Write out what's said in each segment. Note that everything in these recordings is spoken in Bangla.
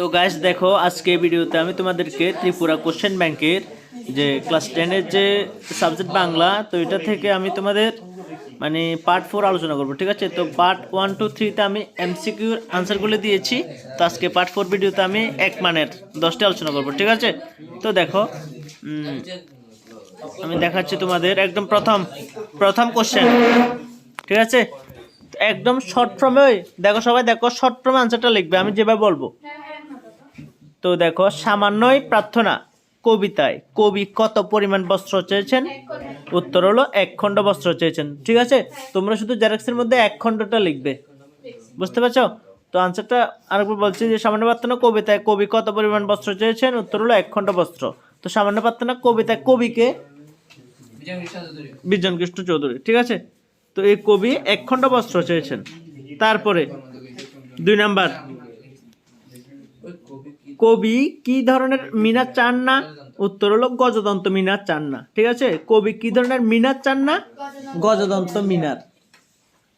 তো গাইস দেখো, আজকে ভিডিওতে আমি তোমাদেরকে ত্রিপুরা কোশ্চেন ব্যাংকের যে ক্লাস টেনের যে সাবজেক্ট বাংলা, তো এটা থেকে আমি তোমাদের মানে পার্ট ফোর আলোচনা করব, ঠিক আছে? তো পার্ট ওয়ান টু থ্রিতে আমি এমসিকিউর আনসারগুলো দিয়েছি, তো আজকে পার্ট ফোর ভিডিওতে আমি এক মানের দশটা আলোচনা করব, ঠিক আছে? তো দেখো আমি দেখাচ্ছি তোমাদের একদম প্রথম প্রথম কোশ্চেন ঠিক আছে? একদম শর্ট ফর্মে দেখো সবাই, দেখো শর্ট ফর্মে আনসারটা লিখবে, আমি যেভাবে বলব। তো দেখো, সামান্যই প্রার্থনা। কবিতায়, কবি কত পরিমাণ বস্ত্র চেয়েছেন? উত্তর হলো এক খণ্ড বস্ত্র চেয়েছেন। ঠিক আছে? তোমরা শুধু জেরক্সের মধ্যে এক খণ্ডটা লিখবে। বুঝতে পারছ? তো আনসারটা আরেকবার বলছি যে, সামান্য প্রার্থনা কবিতায় কবি কত পরিমাণ বস্ত্র চেয়েছেন? উত্তর হলো এক খণ্ড বস্ত্র। তো সামান্য প্রার্থনা কবিতায় কবিকে? বিজন কৃষ্ণ চৌধুরী। ঠিক আছে? তো এই কবি এক খণ্ড বস্ত্র চেয়েছেন। তারপরে, দুই নাম্বার। কবি কি ধরনের মিনার চান না উত্তর হলো গজদন্ত মিনার চান না ঠিক আছে? কবি কি ধরনের মিনার চান না গজদন্ত মিনার।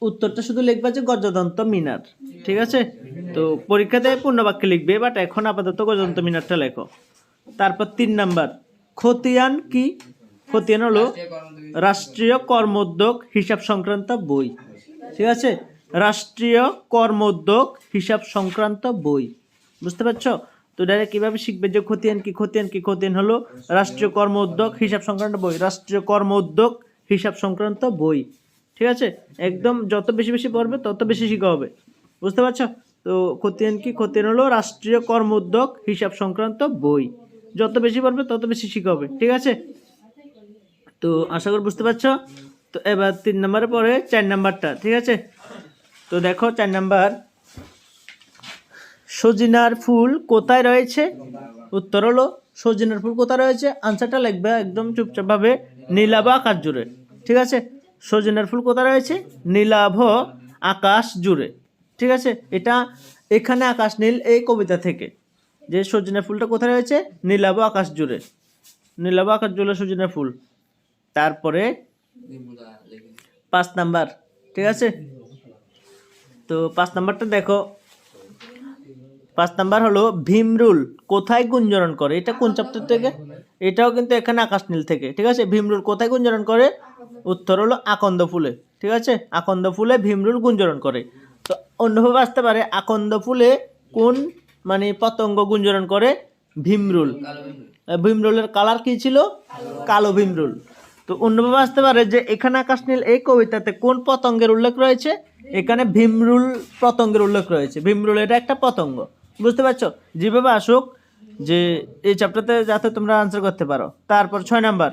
উত্তরটা শুধু লিখবা যে গজদন্ত মিনার ঠিক আছে? তো পরীক্ষাতে পূর্ণবাক্যে লিখবে বাট এখন আপাতত গজদন্ত মিনারটা লেখো। তারপর তিন নাম্বার খতিয়ান কি? খতিয়ান হলো রাষ্ট্রীয় কর্মোদ্যোগ হিসাব সংক্রান্ত বই ঠিক আছে? রাষ্ট্রীয় কর্মোদ্যোগ হিসাব সংক্রান্ত বই বুঝতে পারছ? তো ডাইরেক্ট কীভাবে শিখবে যে খতিয়ান কি খতিয়ান কি খতিয়ান হলো? রাষ্ট্রীয় কর্ম উদ্যোগ হিসাব সংক্রান্ত বই। রাষ্ট্রীয় কর্ম উদ্যোগ হিসাব সংক্রান্ত বই। ঠিক আছে? একদম যত বেশি বেশি পড়বে তত বেশি শিখা হবে। বুঝতে পারছ? তো খতিয়ান কি খতিয়ান হলো? রাষ্ট্রীয় কর্ম উদ্যোগ হিসাব সংক্রান্ত বই। যত বেশি পড়বে তত বেশি শিখা হবে। ঠিক আছে? তো আশা করি বুঝতে পারছ? তো এবার তিন নম্বরে পরে চার নাম্বারটা। ঠিক আছে? তো দেখো চার নাম্বার। সজিনার ফুল কোথায় রয়েছে? উত্তর হলো, সজিনার ফুল কোথায় রয়েছে? আনসারটা লিখবে একদম চুপচাপভাবে নীলাভ আকাশ জুড়ে। ঠিক আছে? সজিনার ফুল কোথায় রয়েছে? নীলাভ আকাশ জুড়ে। ঠিক আছে? এটা এখানে আকাশ নীল এই কবিতা থেকে। যে সজিনার ফুলটা কোথায় রয়েছে? নীলাভ আকাশ জুড়ে। নীলাভ আকাশ জুড়ে সজিনার ফুল। তারপরে পাঁচ নাম্বার। ঠিক আছে? তো পাঁচ নাম্বারটা দেখো। পাঁচ নাম্বার হলো ভীমরুল কোথায় গুঞ্জরণ করে? এটা কোন চ্যাপ্টার থেকে? এটাও কিন্তু এখানে আকাশ নীল থেকে, ঠিক আছে? ভীমরুল কোথায় গুঞ্জরণ করে? উত্তর হলো আকন্দ ফুলে, ঠিক আছে? আকন্দ ফুলে ভীমরুল গুঞ্জরণ করে। তো অন্যভাবে আসতে পারে, আকন্দ ফুলে কোন মানে পতঙ্গ গুঞ্জরণ করে? ভীমরুল ভীমরুলের কালার কি ছিল? কালো ভীমরুল তো অন্যভাবে আসতে পারে যে এখানে আকাশ নীল, এই কবিতাতে কোন পতঙ্গের উল্লেখ রয়েছে? এখানে ভীমরুল পতঙ্গের উল্লেখ রয়েছে। ভীমরুল এটা একটা পতঙ্গ। বুঝতে পারছ? যেভাবে আসুক, যে এই চ্যাপ্টারতে যাতে তোমরা আনসার করতে পারো। তারপর ছয় নাম্বার,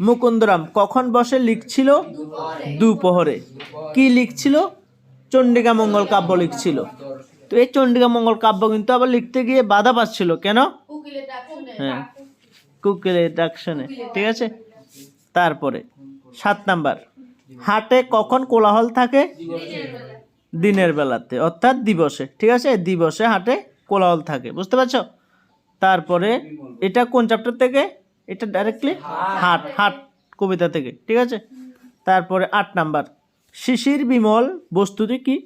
মুকুন্দরাম কখন বসে লিখছিল? দুপহরে। কি লিখছিল? চণ্ডিকা মঙ্গল কাব্য লিখছিল। তো এই চণ্ডিকা মঙ্গল কাব্য কিন্তু আবার লিখতে গিয়ে বাধা পাচ্ছিল। কেন? হ্যাঁ কুকিলের ডাক শুনে ঠিক আছে? তারপরে, সাত নাম্বার, হাটে কখন কোলাহল থাকে? দিনের বেলাতে, অর্থাৎ দিবসে। ঠিক আছে? দিবসে হাটে কোলাহল থাকে বুঝতে পারছ? তারপরে এটা কোন চ্যাপ্টার থেকে? এটা ডাইরেক্টলি হাট হাট কবিতা থেকে ঠিক আছে? তারপরে আট নাম্বার শিশির বিমল বস্তুটি কি?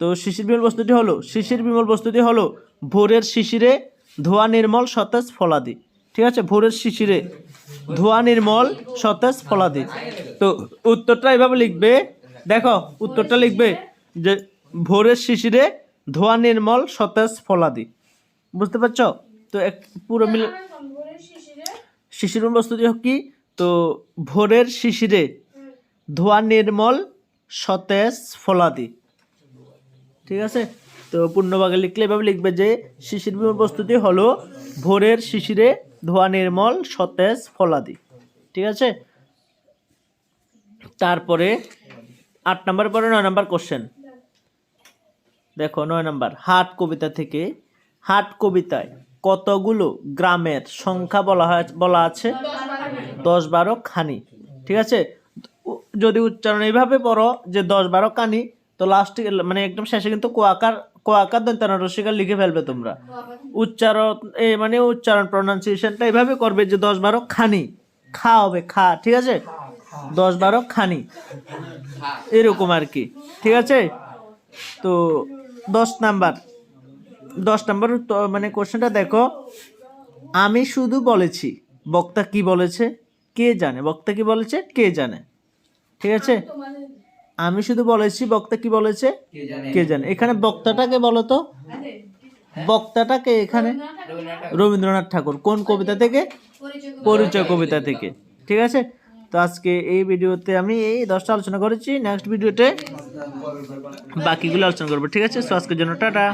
তো শিশির বিমল বস্তুটি হলো শিশির বিমল বস্তুটি হলো ভোরের শিশিরে ধোয়া নির্মল সতেজ ফলাদি ঠিক আছে? ভোরের শিশিরে ধোয়া নির্মল সতেজ ফলাদি। তো উত্তরটা এভাবে লিখবে দেখো উত্তরটা লিখবে যে ভোরের শিশিরে ধোয়া নির্মল, সতেজ, ফলাদি। বুঝতে পারছ? তো এক পুরো মিল শিশির বস্তুটি কি? তো ভোরের শিশিরে ধোয়া নির্মল, সতেজ, ফলাদি। ঠিক আছে? তো পূর্ণভাগে লিখলে এভাবে লিখবে যে, শিশির প্রস্তুতি হলো ভোরের শিশিরে ধোয়া নির্মল, সতেজ, ফলাদি। ঠিক আছে? তারপরে আট নম্বর পরে নয় নম্বর কোশ্চেন দেখো, নয় নম্বর, হাট কবিতা থেকে, হাট কবিতায় কতগুলো গ্রামের সংখ্যা বলা হয়, বলা আছে? দশ বারো খানি, ঠিক আছে? যদি উচ্চারণ এইভাবে পড়ো যে দশ বারো কানি তো লাস্টে মানে একদম শেষে কিন্তু কোয়াকার কোয়াকার, দন্তানা, রসিকার লিখে ফেলবে তোমরা। উচ্চারণ, এ মানে উচ্চারণ প্রনাউন্সিয়েশনটা এভাবে করবে যে দশ বারো খানি, খা হবে, খা, ঠিক আছে? দশ বারো খানি, এরকম আর কি, ঠিক আছে? তো দশ নাম্বার। দশ নাম্বার মানে কোশ্চেনটা দেখো আমি শুধু বলেছি বক্তা কি বলেছে কে জানে বক্তা কি বলেছে কে জানে ঠিক আছে? আমি শুধু বলেছি বক্তা কি বলেছে কে জানে। এখানে বক্তাটাকে বলো তো। বক্তাটাকে এখানে রবীন্দ্রনাথ ঠাকুর। কোন কবিতা থেকে? পরিচয় কবিতা থেকে ঠিক আছে? তো আজকে এই ভিডিওতে আমি এই দশটা আলোচনা করেছি। নেক্সট ভিডিওতে বাকিগুলো আলোচনা করব, ঠিক আছে? সো আজকের জন্য টাটা।